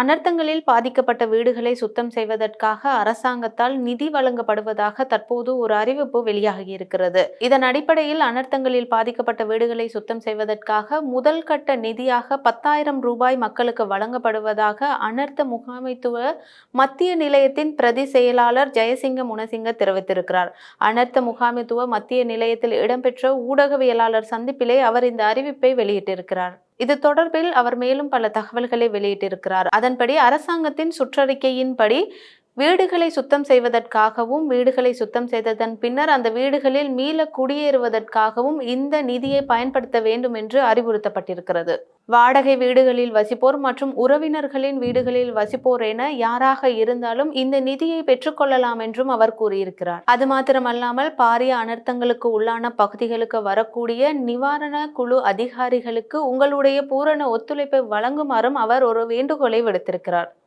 அனர்த்தங்களில் பாதிக்கப்பட்ட வீடுகளை சுத்தம் செய்வதற்காக அரசாங்கத்தால் நிதி வழங்கப்படுவதாக தற்போது ஒரு அறிவிப்பு வெளியாகியிருக்கிறது. இதன் அடிப்படையில் அனர்த்தங்களில் பாதிக்கப்பட்ட வீடுகளை சுத்தம் செய்வதற்காக முதல் கட்ட நிதியாக பத்தாயிரம் ரூபாய் மக்களுக்கு வழங்கப்படுவதாக அனர்த்த முகாமைத்துவ மத்திய நிலையத்தின் பிரதி செயலாளர் ஜெயசிங்க முனசிங்க தெரிவித்திருக்கிறார். அனர்த்த முகாமைத்துவ மத்திய நிலையத்தில் இடம்பெற்ற ஊடகவியலாளர் சந்திப்பிலே அவர் இந்த அறிவிப்பை வெளியிட்டிருக்கிறார். இது தொடர்பில் அவர் மேலும் பல தகவல்களை வெளியிட்டிருக்கிறார். அதன்படி அரசாங்கத்தின் சுற்றறிக்கையின்படி வீடுகளை சுத்தம் செய்வதற்காகவும் வீடுகளை சுத்தம் செய்ததன் பின்னர் அந்த வீடுகளில் மீள குடியேறுவதற்காகவும் இந்த நிதியை பயன்படுத்த வேண்டும் என்று அறிவுறுத்தப்பட்டிருக்கிறது. வாடகை வீடுகளில் வசிப்போர் மற்றும் உறவினர்களின் வீடுகளில் வசிப்போர் என யாராக இருந்தாலும் இந்த நிதியை பெற்றுக்கொள்ளலாம் என்றும் அவர் கூறியிருக்கிறார். அது மாத்திரமல்லாமல் பாரிய அனர்த்தங்களுக்கு உள்ளான பகுதிகளுக்கு வரக்கூடிய நிவாரண குழு அதிகாரிகளுக்கு உங்களுடைய பூரண ஒத்துழைப்பை வழங்குமாறும் அவர் ஒரு வேண்டுகோளை விடுத்திருக்கிறார்.